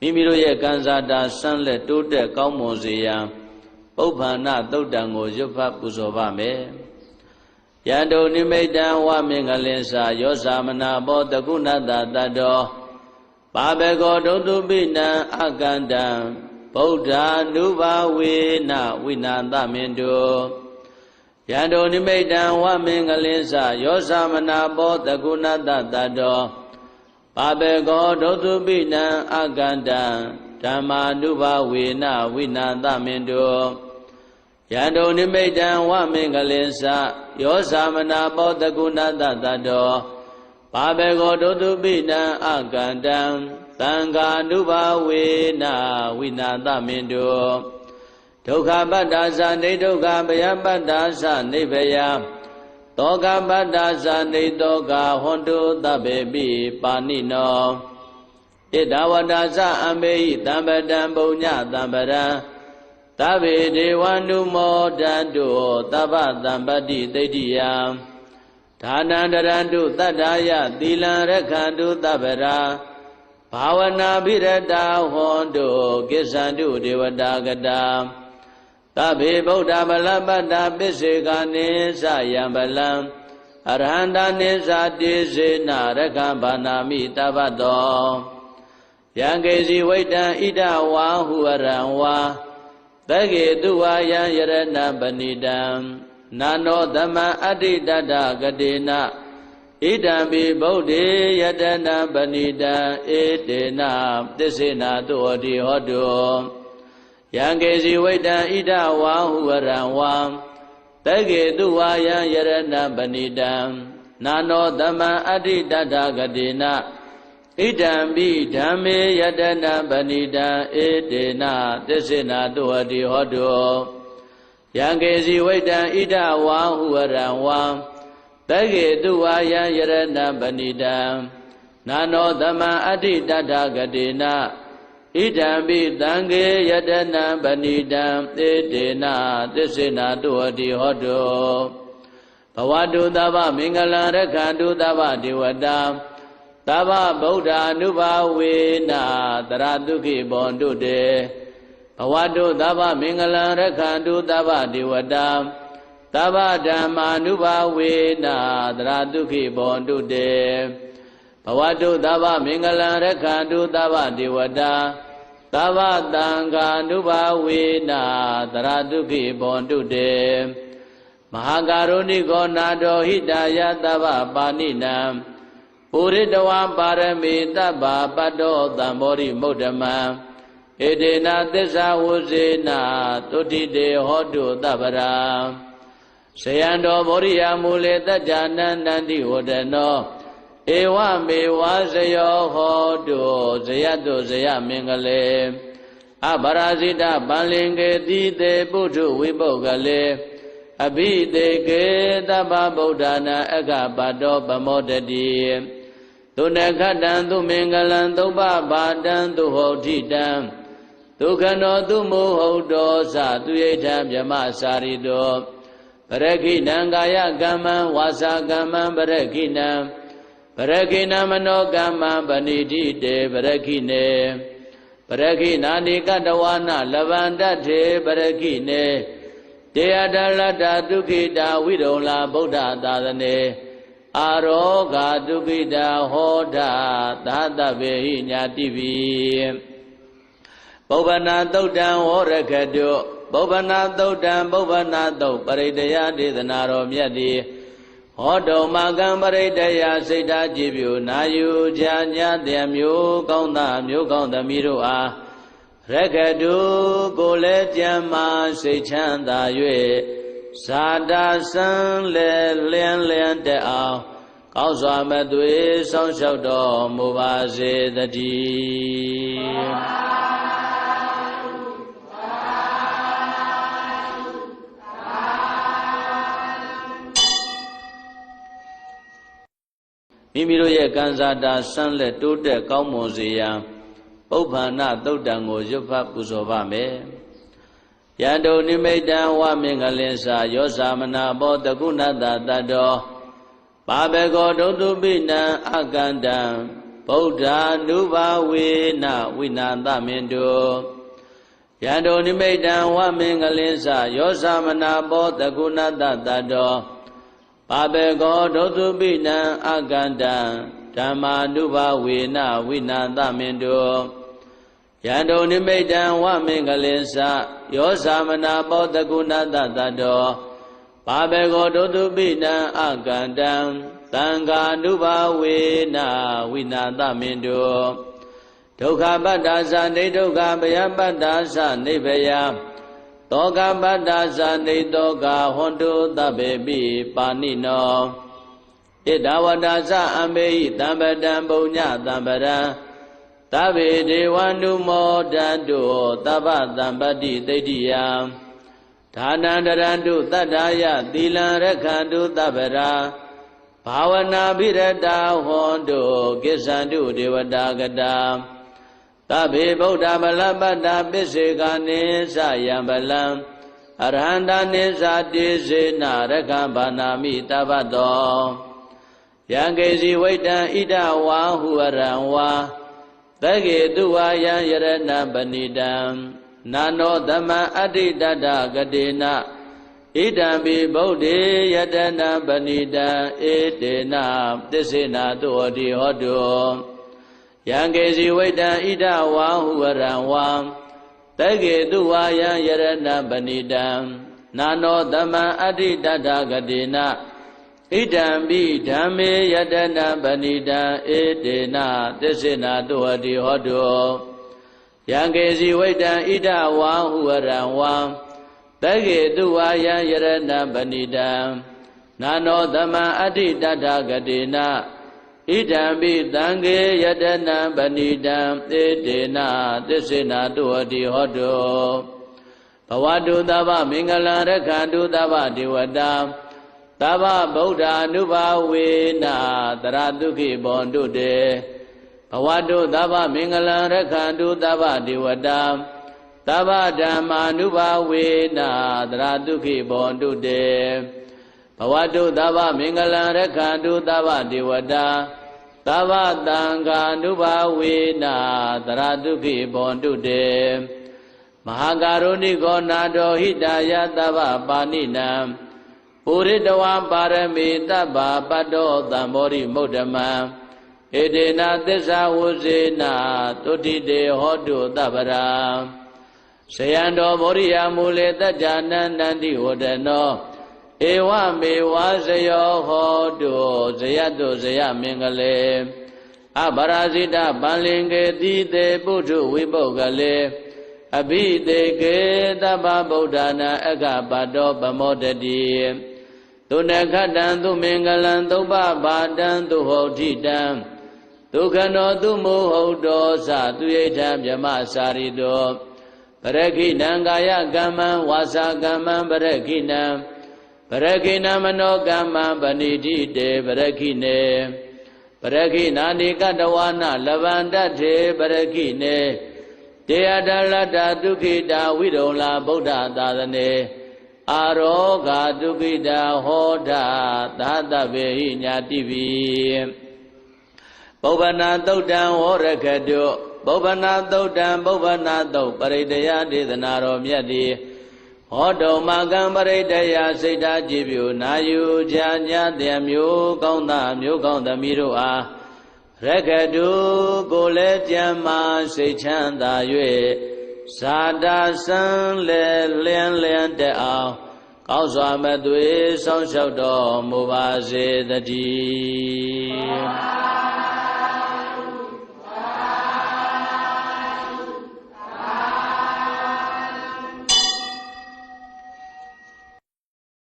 မိမိတို့ရဲ့ကံစားတာဆန်းလက်တိုးတက်ကောင်းမွန်စေရန်ပုပ္ပန္နသုတ်တံကိုရွတ်ဖတ်ပူဇော်ပါမယ်ယန္တုနိမိတံဝမင်္ဂလင်္စာယောဇာမနာဘောတကုဏတတတ္တောပါဘေကောဒုတုပိနံအကန္တံဗုဒ္ဓ ानु ဘာဝေနဝိနာသမင်တုယန္တုနိမိတံဝမင်္ဂလင်္စာယောဇာမနာဘောတကုဏတတတ္တောပါဘေကောဒုတုပိနံအကန္တံဓမ္မာနုဘာဝေနဝိနာသမင်တုယန္တုနိမိတံဝမင်္ဂလင်္စာယောဇာမနာဘောတကုဏတတတ္တောပါဘေကောဒုတုပိနံအကန္တံသံဃာနုဘာဝေနဝိနာသမင်တုဒုက္ခပတ္တာသနေဒုက္ခဗယပတ္တာသနေဗယ တောကပတ္တာသနေတောကဟွန်တုသဗ္ဗေပိပါဏိနောဣဒဝတ္တာသအမေဟိတံပတံပုညတံပရံသဗ္ဗေဒေဝနုမောတန္တုသဗ္ဗတံပတ္တိသိတ္တိယံဒါနန္တရန္တုတတ္ထာယသီလံရခန္တုသဗ္ဗရာဘာဝနာပိရတာဟွန်တုကိစ္ဆန္တုဒေဝတာကတာ သဗ္ဗေဗုဒ္ဓဗလပတ္တာပစ္စေကနိသယံဗလံအရဟန္တာနိသတိစေနရကံဘာနာမိတပ္ပတောယံကေစီဝိတံဣဒဝါဟုရံဝါသကေတုဝါယံယရဏပဏိတံနာနောသမံအဋ္ဌိတတဂတိနာဣဒံပိဗုဒ္ဓေယတနာပဏိတံဧတေနသစ္စေနာတုဟောတိဟောတု ယံကေစီဝိတံဣဒဝါဟုဝရံဝံတကေတုဝါယံယရဏပဏိတံနာနောသမံအဋ္ဌိတတဂတိနာဣဒံပိဓမ္မေယတနာပဏိတံဧတေနသစ္စေနာတုဟောတိဟောတုယံကေစီဝိတံဣဒဝါဟုဝရံဝံတကေတုဝါယံယရဏပဏိတံနာနောသမံအဋ္ဌိတတဂတိနာ ဣဒံပိတံကေယတနာပဏိတံသေတေနသစ္စေနာတုဟတိဟောတုဘဝတုသဗ္ဗမင်္ဂလံရက္ခန္တုသဗ္ဗဒေဝတာသဗ္ဗဗုဒ္ဓ ानु ဘာဝေနတရတုခိဘောန္တုတေဘဝတုသဗ္ဗမင်္ဂလံရက္ခန္တုသဗ္ဗဒေဝတာသဗ္ဗဓမ္မာနုဘာဝေနသရတုခိဘောန္တုတေဘဝတုသဗ္ဗမင်္ဂလံရက္ခန္တုသဗ္ဗဒေဝတာ သဗ္ဗတံဃာနုဘာဝေနသရတုခိဘောန္တုတေမဟာကာရုဏိကောနာတော်ဟိတာယသဗ္ဗပါဏိနံပုရိတဝါပါရမေတဗ္ဗပတ္တောသံဘောရိမုဒ္ဓမံဧတေနသစ္စာဝုဇေနသုတိတေဟောတုသဗ္ဗရာဇယံတော်ဗောရိယမူလေတัจจနန္တန္တိဝဒနော ဧဝမေဝဇယောဟောတုဇယတုဇယမင်္ဂလေအပရာဇိတပန္လင်ကေတိတေပုထုဝိပုဂ္ဂလေအဘိတေကေတဗ္ဗဗုဒ္ဓနာအက္ခပါတောပမောတတိသုနခတံသူမင်္ဂလံသုပ္ပပါတံသူဟောတိတံဒုက္ခနောသူမုဟုတ်တောသသူယိထံမြမစာရိတောပရခိဏံကာယကမ္မံဝါစာကမ္မံပရခိဏံ ပရခိဏမနောကမ္မံပဏိတိတေပရခိနေပရခိနာနိကတဝနာလဗန္တထေပရခိနေတေယတလတ္တဒုခိတာဝိရုံလာဗုဒ္ဓသာသနေအာရောဂာဒုခိတာဟောတာသာတဗေဟိညာတိပိပုဗ္ဗနာသုတ်တံဝရခတုပုဗ္ဗနာသုတ်တံပုဗ္ဗနာသုတ်ပရိတယဒေသနာတော်မြတ်သည် ဟောတုံမကံပရိတယစိတ်ဓာကြည်ပြုနာယူချာညာတည်းမျိုးကောင်းသားမျိုးကောင်းသမီးတို့အားရကတုကိုလည်းကြံမာစိတ်ချမ်းသာ၍ဇာတာစံလေလျံလျံတဲ့အောင်ကောင်းစွာမသွေဆောင်းလျှောက်တော်မူပါစေတည်း မိမိတို့ရဲ့ကံစားတာဆန်းလက်တိုးတက်ကောင်းမွန်စေရန်ပုပ္ပန္နသုတ်တံကိုရွတ်ဖတ်ပူဇော်ပါမယ်ယန္တုနိမိတံဝမင်္ဂလင်္စာယောဇာမနာဘောတကုဏတတတ္တောပါဘေကောဒုတုပိနံအကန္တံဗဗုဒ္ဓ ानु ဘာဝေနဝိနာသမင်တုယန္တောနိမိတံဝမင်္ဂလင်းစယောသမနာဘောတကုဏတတတော ပါဘေကောဒုသုပိနံအကန္တံဓမ္မာနုဘဝေနဝိနာသမင်တုယန္တုနိမိတံဝမင်္ဂလင်္စယောသမနာပောတကုဏတတတောပါဘေကောဒုတုပိနံအကန္တံသံဃာနုဘဝေနဝိနာသမင်တုဒုက္ခပတ္တာသနေဒုက္ခဗယပတ္တာသနေဗယ တောကပတ္တာသနေတောကဟွန်တုသဗ္ဗေပိပါဏိနောဣဒဝတ္တာသအမေဟိတံပတံပုညတံပရံသဗ္ဗေဒေဝနုမောတတုသဗ္ဗတံပတ္တိသိတိယဒါနန္တရန္တုတတ္ထာယသီလံရခန္တုသဗ္ဗရာဘာဝနာပိရတာဟောတုကိစ္ဆန္တုဒေဝတာကတာ သဗ္ဗေဗုဒ္ဓဗလပတ္တာပစ္စေကနိသယံဗလံအရဟန္တာနိသတိစေနရခဘာနာမိတဗ္ဗတောယံကေစီဝိတံဣဒဝါဟုရံဝါသကေတုဝါယံယရဏပဏိတံနာနောသမံအဋ္ဌိတတကတိနဣဒံပိဗုဒ္ဓေယတနာပဏိတံဧတေနသစ္စေနာတုဟောတိဟောတု ယံကေစီဝိတံဣဒဝါဟုဝရံဝံသကေတုဝါယံယရဏပဏိတံနာနောသမံအဋ္ဌိတတကတိနဣဒံပိဓမ္မေယတနာပဏိတံဧတေနသစ္စေနာတုဟတိဟောတုယံကေစီဝိတံဣဒဝါဟုဝရံဝံတကေတုဝါယံယရဏပဏိတံနာနောသမံအဋ္ဌိတတဂတိန ဣဒံပိတံကေယတနာပဏိတံဧတေနသစ္စေနာတုဟတိဟောတုဘဝတုသဗ္ဗမင်္ဂလံရခန္တုသဗ္ဗဒေဝတာသဗ္ဗဗုဒ္ဓ ानु ဘာဝေနတရတုခိဘောတုတေဘဝတုသဗ္ဗမင်္ဂလံရခန္တုသဗ္ဗဒေဝတာသဗ္ဗဓမ္မာနုဘာဝေနတရတုခိဘောတုတေ ဘဝတုသဗ္ဗမင်္ဂလံရခန္တုသဗ္ဗဒေဝတာသဗ္ဗတံဃာနုဘာဝေနတရတုခိဘောတုတေမဟာကာရုဏိကောနာတော်ဟိတယသဗ္ဗပါဏိနံပုရိတဝါပါရမီတဗ္ဗပတ္တောသံဘောရိမုဒ္ဓမံဧတေနသစ္စာဝုဇေနတုတိတေဟောတုတဗ္ဗရာဇယံတော်ဗောရိယမူလေတัจจနန္တန္တိဝဒနော ဧဝမေဝဇယောဟောတုဇယတုဇယမင်္ဂလေအပရာဇိတပန္လင်ကေတိတေပုထုဝိပုဂ္ဂလေအဘိတေကေတဗ္ဗဗုဒ္ဓနာအက္ခပတောပမောတတိသုနခတံသူမင်္ဂလံသုပ္ပဘာတံသူဟောတိတံဒုက္ခနောသူမောဟုတ်တော်သသူယိထမြမစာရိတောပရခိဏံကာယကမ္မံဝါစာကမ္မံပရခိဏံ ပရခိဏမနောကမ္မံပဏိတိတေပရခိနေပရခိနာနိကတဝါနလဗန္တထေပရခိနေတေယတလတ္တဒုခိတာဝိရုံလာဗုဒ္ဓသာသနေအာရောဂာဒုခိတာဟောတာသာတဗေဟိညာတိပိပုဗ္ဗနာသုတ်တံဝရခတုပုဗ္ဗနာသုတ်တံပုဗ္ဗနာသုတ်ပရိတယဒေသနာတော်မြတ်သည် ဟောတုံမကံပရိတယစိတ်ဓာကြည်ပြုနာယူချာညာတည်းမျိုးကောင်းသားမျိုးကောင်းသမီးတို့အားရခတုကိုလည်းကြံမာစိတ်ချမ်းသာ၍ဇာတာစံလေလျံလျံတဲ့အောင်ကောင်းစွာမသွေဆောင်းလျှောက်တော်မူပါစေတည်း